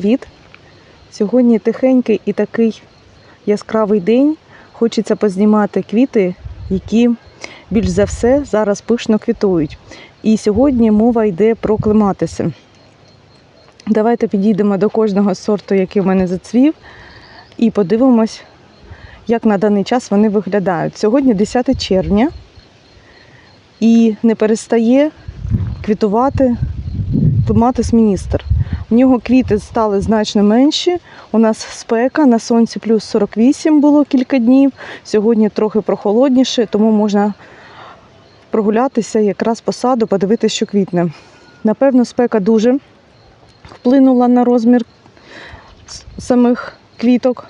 привіт! Сьогодні тихенький і такий яскравий день. Хочеться познімати квіти, які більш за все зараз пишно квітують. І сьогодні мова йде про клематиси. Давайте підійдемо до кожного сорту, який в мене зацвів, і подивимось, як на даний час вони виглядають. Сьогодні 10 червня і не перестає квітувати клематис міністр. В нього квіти стали значно менші. У нас спека на сонці плюс 48 було кілька днів. Сьогодні трохи прохолодніше, тому можна прогулятися якраз по саду, подивитися, що квітне. Напевно, спека дуже вплинула на розмір самих квіток,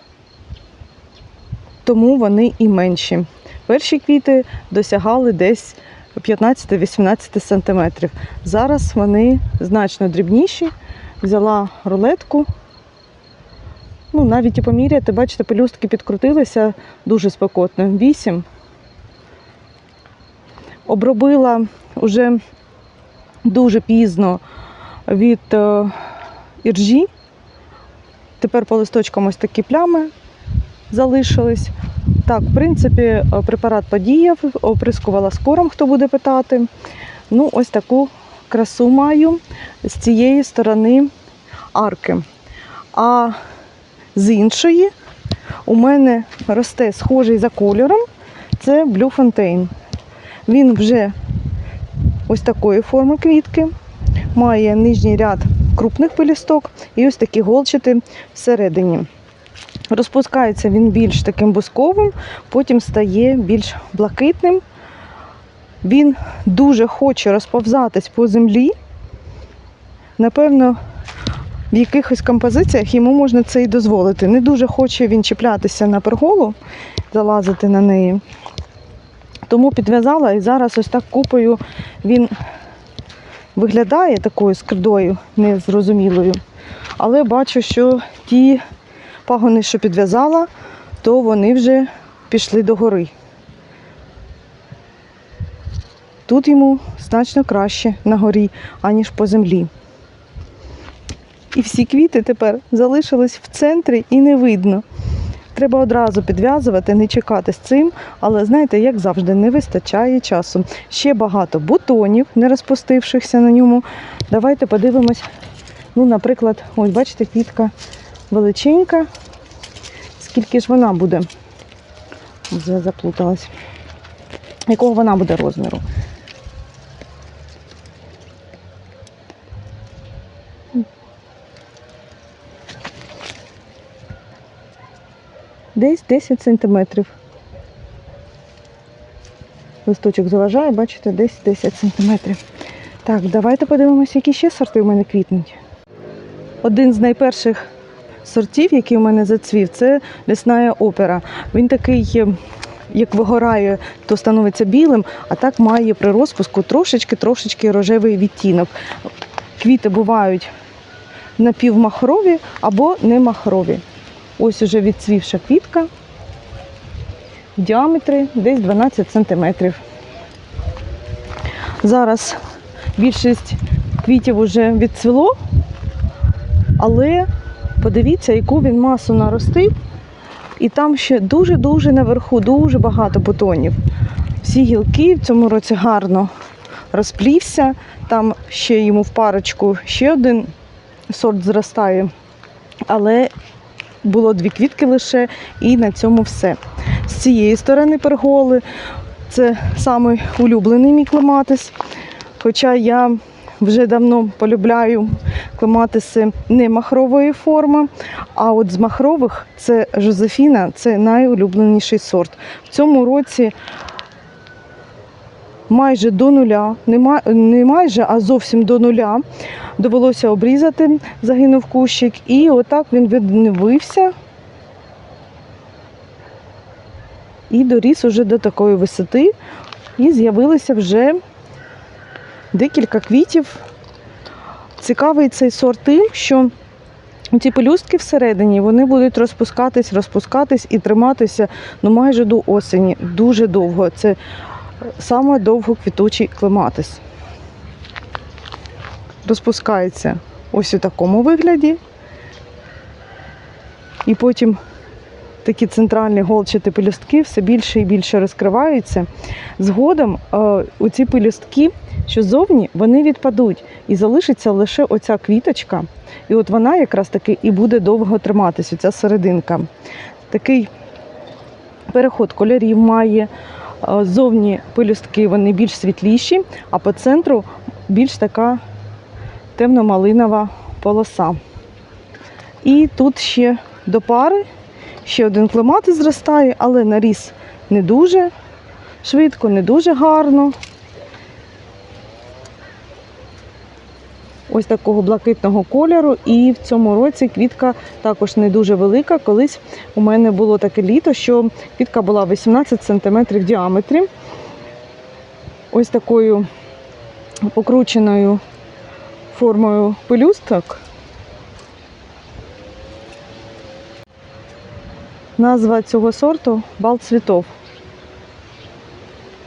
тому вони і менші. Перші квіти досягали десь 15-18 см. Зараз вони значно дрібніші. Взяла рулетку. Ну, навіть і поміряти, бачите, пелюстки підкрутилися дуже спекотно. 8. Обробила вже дуже пізно від е, іржі. Тепер по листочкам ось такі плями залишились. Так, в принципі, е, препарат подіяв, оприскувала скором, хто буде питати. Ну, ось таку красу маю з цієї сторони арки. А з іншої у мене росте схожий за кольором. Це Blue Fontaine. Він вже ось такої форми квітки, має нижній ряд крупних пелюсток і ось такі голчати всередині. Розпускається він більш таким бусковим, потім стає більш блакитним. Він дуже хоче розповзатись по землі. Напевно, в якихось композиціях йому можна це і дозволити. Не дуже хоче він чіплятися на перголу, залазити на неї. Тому підв'язала і зараз ось так купою він виглядає такою скрдою незрозумілою. Але бачу, що ті пагони, що підв'язала, то вони вже пішли догори. Тут йому значно краще на горі, аніж по землі. І всі квіти тепер залишились в центрі і не видно. Треба одразу підв'язувати, не чекати з цим, але знаєте, як завжди, не вистачає часу. Ще багато бутонів, не розпустившихся на ньому. Давайте подивимось. Ну, наприклад, ось бачите, квітка величенька. Скільки ж вона буде? Вже заплуталась. Якого вона буде розміру? Десь 10 сантиметрів. Листочок заважає, бачите, десь 10 сантиметрів. Так, давайте подивимося, які ще сорти в мене квітнуть. Один з найперших сортів, який у мене зацвів, це лісна опера. Він такий, е, як вигорає, то становиться білим, а так має при розпуску трошечки-трошечки рожевий відтінок. Квіти бувають напівмахрові або не махрові. Ось уже відцвівша квітка. Діаметри десь 12 сантиметрів. Зараз більшість квітів вже відцвіло, але подивіться, яку він масу наростив. І там ще дуже-дуже наверху, дуже багато бутонів. Всі гілки в цьому році гарно розплівся. Там ще йому в парочку ще один сорт зростає. Але було дві квітки лише, і на цьому все. З цієї сторони перголи це самий улюблений мій клематис. Хоча я вже давно полюбляю клематиси не махрової форми, а от з махрових це Жозефіна, це найулюбленіший сорт. В цьому році майже до нуля, не, ма- не майже, а зовсім до нуля. Довелося обрізати, загинув кущик, і отак він відновився і доріс уже до такої висоти, і з'явилися вже декілька квітів. Цікавий цей сорт тим, що ці пелюстки всередині вони будуть розпускатись, розпускатись і триматися ну, майже до осені, дуже довго. Це саме довго квітучий клематис. Розпускається ось у такому вигляді. і потім такі центральні голчаті пелюстки все більше і більше розкриваються. Згодом е, оці пелюстки, що зовні, вони відпадуть і залишиться лише оця квіточка. І от вона якраз таки і буде довго триматися, ця серединка. Такий переход кольорів має. Зовні пилюстки вони більш світліші, а по центру більш така темно-малинова полоса. І тут ще до пари ще один клематис зростає, але наріс не дуже швидко, не дуже гарно. Ось такого блакитного кольору. І в цьому році квітка також не дуже велика. Колись у мене було таке літо, що квітка була 18 см в діаметрі. Ось такою покрученою формою пелюсток. Назва цього сорту бал цвітов.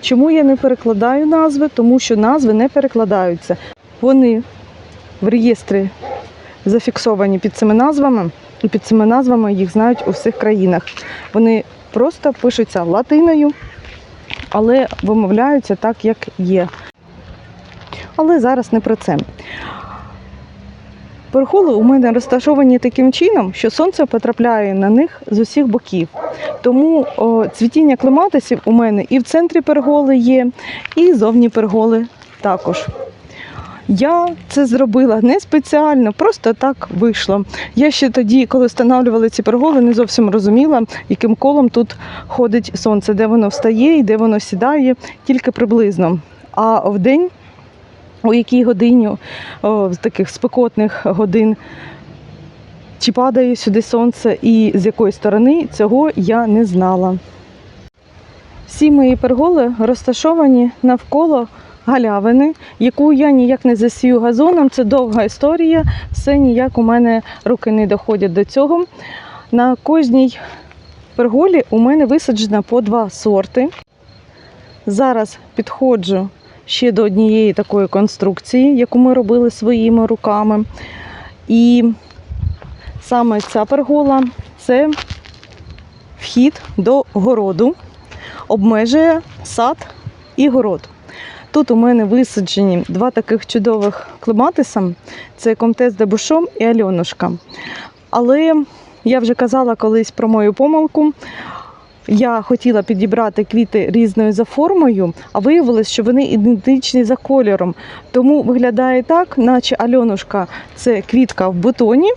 Чому я не перекладаю назви? Тому що назви не перекладаються. Вони в реєстрі зафіксовані під цими назвами, і під цими назвами їх знають у всіх країнах. Вони просто пишуться латиною, але вимовляються так, як є. Але зараз не про це. Перхоли у мене розташовані таким чином, що сонце потрапляє на них з усіх боків. Тому о, цвітіння клематисів у мене і в центрі перголи є, і зовні перголи також. Я це зробила не спеціально, просто так вийшло. Я ще тоді, коли встановлювали ці перголи, не зовсім розуміла, яким колом тут ходить сонце, де воно встає і де воно сідає, тільки приблизно. А в день, у якій годині, з таких спекотних годин, чи падає сюди сонце і з якої сторони, цього я не знала. Всі мої перголи розташовані навколо галявини, яку я ніяк не засію газоном. Це довга історія, все ніяк у мене руки не доходять до цього. На кожній перголі у мене висаджено по два сорти. Зараз підходжу ще до однієї такої конструкції, яку ми робили своїми руками. І саме ця пергола це вхід до городу, обмежує сад і город. Тут у мене висаджені два таких чудових клематиса. Це Комтес де Бушом і Альонушка. Але я вже казала колись про мою помилку. Я хотіла підібрати квіти різною за формою, а виявилось, що вони ідентичні за кольором. Тому виглядає так, наче Альонушка це квітка в бутоні,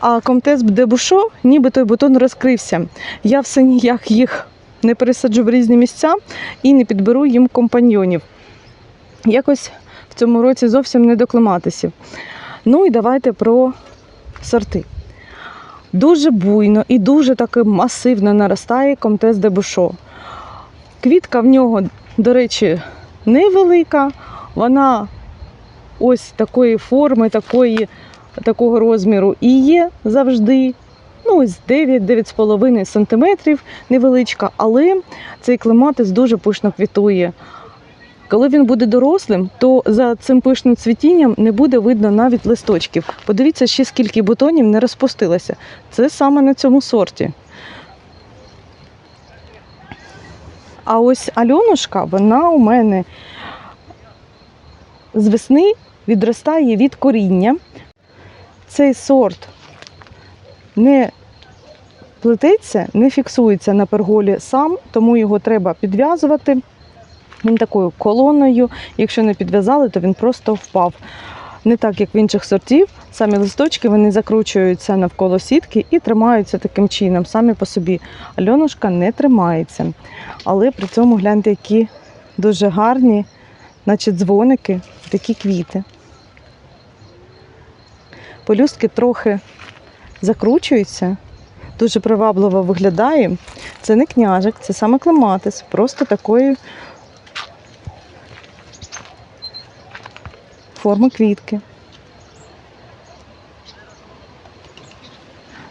а Комтес де Бушо, ніби той бутон розкрився. Я все ніяк їх не пересаджу в різні місця і не підберу їм компаньйонів. Якось в цьому році зовсім не до клематисів. Ну і давайте про сорти. Дуже буйно і дуже таки масивно наростає комтес де Бушо. Квітка в нього, до речі, невелика. Вона ось такої форми, такої, такого розміру і є завжди. Ну, ось 9-9,5 см невеличка, але цей клематис дуже пишно квітує. Коли він буде дорослим, то за цим пишним цвітінням не буде видно навіть листочків. Подивіться, ще скільки бутонів не розпустилося. Це саме на цьому сорті. А ось Альонушка, вона у мене з весни відростає від коріння. Цей сорт не плететься, не фіксується на перголі сам, тому його треба підв'язувати. Він такою колоною. Якщо не підв'язали, то він просто впав. Не так, як в інших сортів, самі листочки вони закручуються навколо сітки і тримаються таким чином, самі по собі. Альонушка не тримається. Але при цьому гляньте, які дуже гарні, наче дзвоники, такі квіти. Полюстки трохи закручуються, дуже привабливо виглядає. Це не княжик, це саме клематис, просто такої форми квітки.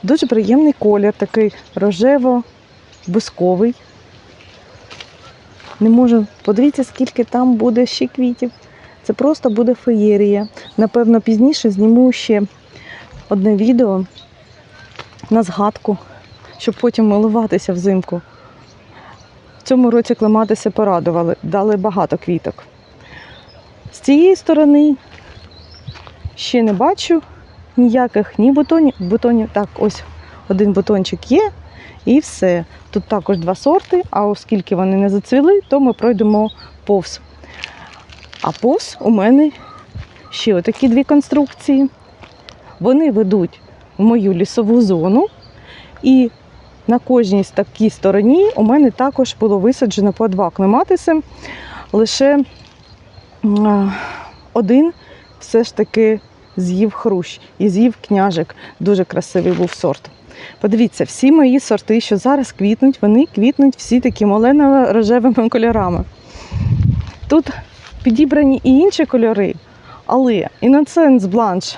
Дуже приємний колір, такий рожево-бусковий. Не можу, подивіться, скільки там буде ще квітів. Це просто буде феєрія. Напевно, пізніше зніму ще одне відео, на згадку, щоб потім милуватися взимку. В цьому році клематиси порадували, дали багато квіток. З цієї сторони ще не бачу ніяких ні бутонів. бутонів. Так, ось один бутончик є, і все. Тут також два сорти, а оскільки вони не зацвіли, то ми пройдемо повз. А повз у мене ще отакі дві конструкції. Вони ведуть в мою лісову зону, і на кожній з такій стороні у мене також було висаджено по два клематиси. Лише один все ж таки з'їв хрущ і з'їв княжик. Дуже красивий був сорт. Подивіться, всі мої сорти, що зараз квітнуть, вони квітнуть всі такими олено-рожевими кольорами. Тут підібрані і інші кольори, але іноценс бланш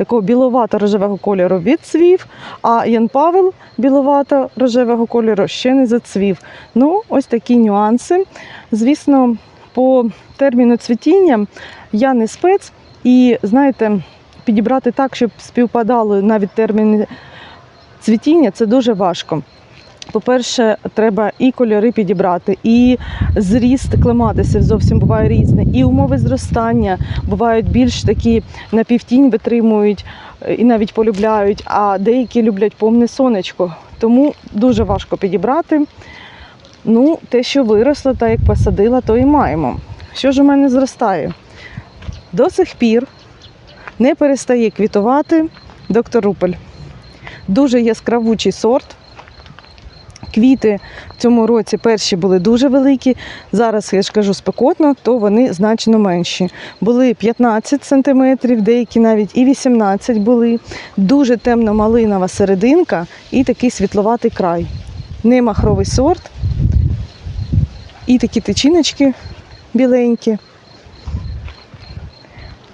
такого біловато-рожевого кольору відцвів, а Ян Павел біловато-рожевого кольору ще не зацвів. Ну, ось такі нюанси. Звісно, по терміну цвітіння я не спец, і знаєте, підібрати так, щоб співпадали навіть терміни цвітіння, це дуже важко. По-перше, треба і кольори підібрати, і зріст клематисів зовсім буває різний, і умови зростання бувають більш такі на півтінь витримують е, і навіть полюбляють, а деякі люблять повне сонечко. Тому дуже важко підібрати. Ну, те, що виросло, та як посадила, то і маємо. Що ж у мене зростає? До сих пір не перестає квітувати доктор Рупель. Дуже яскравучий сорт. Квіти в цьому році перші були дуже великі. Зараз, я ж кажу, спекотно, то вони значно менші. Були 15 см, деякі навіть і 18 були. Дуже темно-малинова серединка і такий світловатий край. Не махровий сорт. І такі тичиночки біленькі.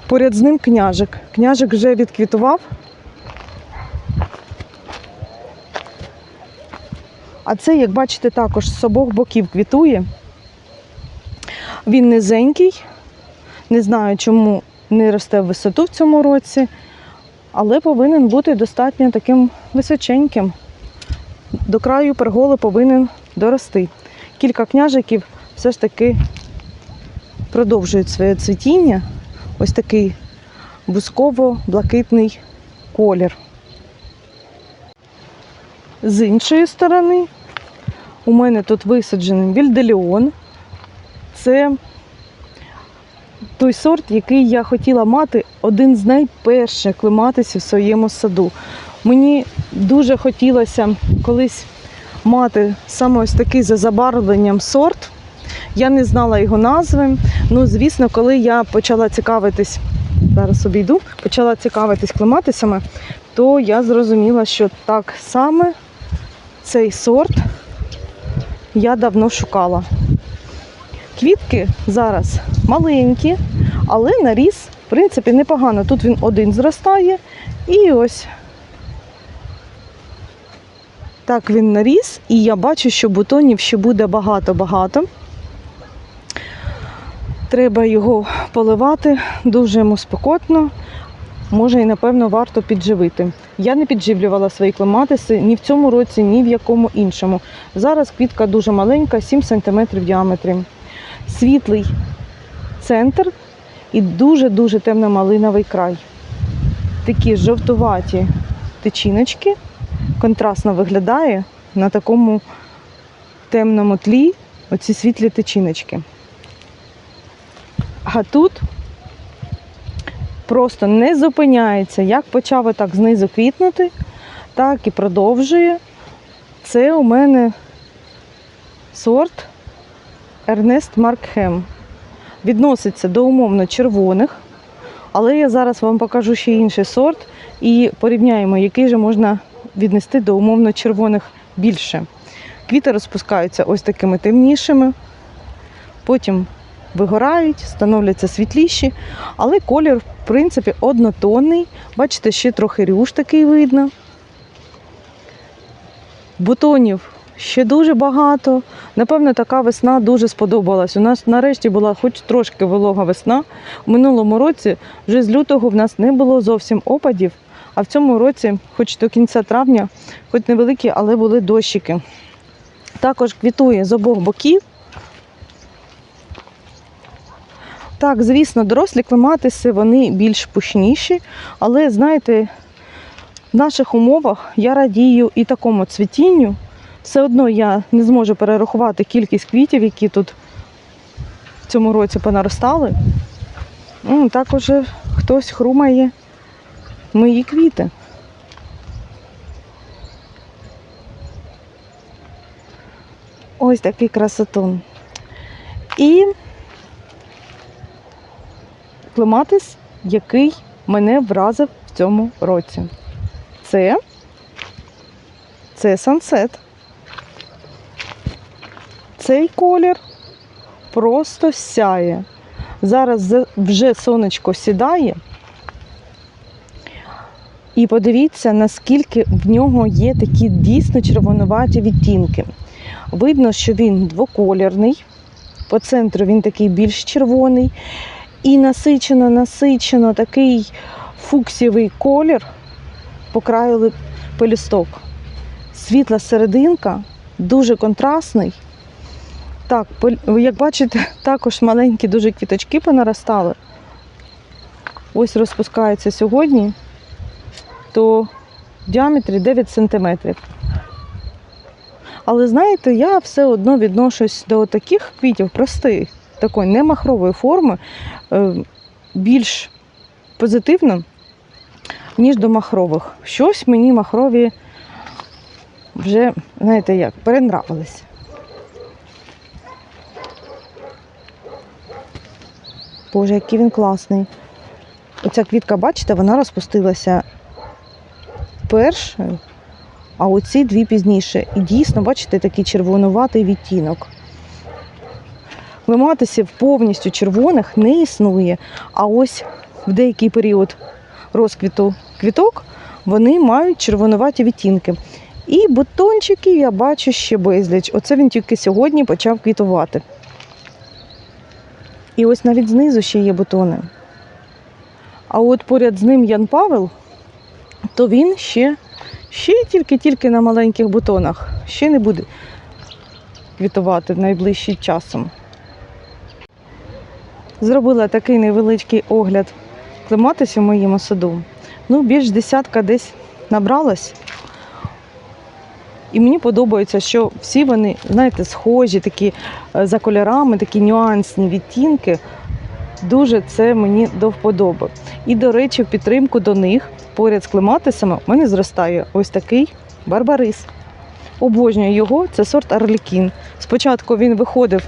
Поряд з ним княжик. Княжик вже відквітував. А це, як бачите, також з обох боків квітує. Він низенький. Не знаю, чому не росте в висоту в цьому році, але повинен бути достатньо таким височеньким. До краю перголи повинен дорости. Кілька княжиків все ж таки продовжують своє цвітіння. Ось такий бусково-блакитний колір. З іншої сторони у мене тут висаджений більделіон. Це той сорт, який я хотіла мати, один з найперших клематисів в своєму саду. Мені дуже хотілося колись мати саме ось такий за забарвленням сорт. Я не знала його назви. Ну, звісно, коли я почала цікавитись, зараз обійду, почала цікавитись клематисами, то я зрозуміла, що так саме цей сорт я давно шукала. Квітки зараз маленькі, але наріс, в принципі, непогано. Тут він один зростає і ось так він наріс, і я бачу, що бутонів ще буде багато-багато. Треба його поливати, дуже йому спекотно. Може і напевно варто підживити. Я не підживлювала свої клематиси ні в цьому році, ні в якому іншому. Зараз квітка дуже маленька, 7 см в діаметрі. Світлий центр і дуже-дуже темно-малиновий край. Такі жовтуваті тичиночки, контрастно виглядає на такому темному тлі оці світлі тичиночки. А тут просто не зупиняється. Як почав так знизу квітнути, так і продовжує. Це у мене сорт Ернест Маркхем. Відноситься до умовно червоних, але я зараз вам покажу ще інший сорт і порівняємо, який же можна віднести до умовно червоних більше. Квіти розпускаються ось такими темнішими, потім вигорають, становляться світліші, але колір, в принципі, однотонний. Бачите, ще трохи рюш такий видно. Бутонів ще дуже багато. Напевно, така весна дуже сподобалась. У нас нарешті була хоч трошки волога весна. У минулому році вже з лютого в нас не було зовсім опадів, А в цьому році, хоч до кінця травня, хоч невеликі, але були дощики. Також квітує з обох боків. Так, звісно, дорослі клематиси вони більш пушніші, але знаєте, в наших умовах я радію і такому цвітінню. Все одно я не зможу перерахувати кількість квітів, які тут в цьому році понаростали. М, Так уже хтось хрумає мої квіти. Ось такий красотун. І клематис, який мене вразив в цьому році. Це, це сансет. Цей колір просто сяє. Зараз вже сонечко сідає. І подивіться, наскільки в нього є такі дійсно червонуваті відтінки. Видно, що він двоколірний. По центру він такий більш червоний. І насичено, насичено такий фуксівий колір по краю пелюсток. Світла серединка, дуже контрастний. Так, як бачите, також маленькі дуже квіточки понаростали. Ось розпускається сьогодні, то в діаметрі 9 см. Але знаєте, я все одно відношусь до таких квітів простих, такої не махрової форми, е, більш позитивно, ніж до махрових. Щось мені махрові вже, знаєте як, перенравились. Боже, який він класний. Оця квітка, бачите, вона розпустилася першою, а оці дві пізніше. І дійсно, бачите, такий червонуватий відтінок. Клематисів повністю червоних не існує, а ось в деякий період розквіту квіток вони мають червонуваті відтінки. І бутончиків я бачу ще безліч. Оце він тільки сьогодні почав квітувати. І ось навіть знизу ще є бутони. А от поряд з ним Ян Павел, то він ще, ще тільки-тільки на маленьких бутонах. Ще не буде квітувати найближчим часом. Зробила такий невеличкий огляд клематисів в моєму саду. Ну, більш десятка десь набралось. І мені подобається, що всі вони, знаєте, схожі, такі е, за кольорами, такі нюансні відтінки. Дуже це мені до вподоби. І, до речі, в підтримку до них поряд з клематисами в мене зростає ось такий барбарис. Обожнюю його, це сорт Арлікін. Спочатку він виходив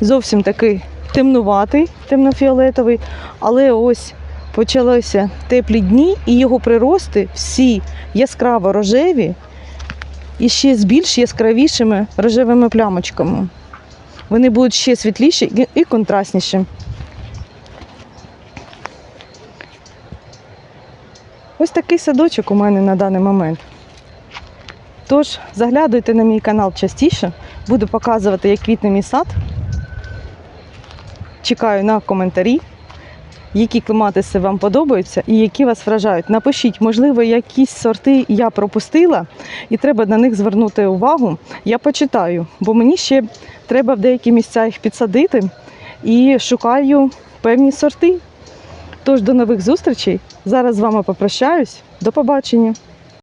зовсім такий темнуватий, темнофіолетовий, але ось почалися теплі дні, і його прирости всі яскраво рожеві і ще з більш яскравішими рожевими плямочками. Вони будуть ще світліші і- контрастніші. Ось такий садочок у мене на даний момент. Тож заглядуйте на мій канал частіше, буду показувати, як квітне мій сад. Чекаю на коментарі, які клематиси вам подобаються і які вас вражають. Напишіть, можливо, якісь сорти я пропустила, і треба на них звернути увагу. Я почитаю, бо мені ще треба в деякі місця їх підсадити і шукаю певні сорти. Тож до нових зустрічей. Зараз з вами попрощаюсь. До побачення.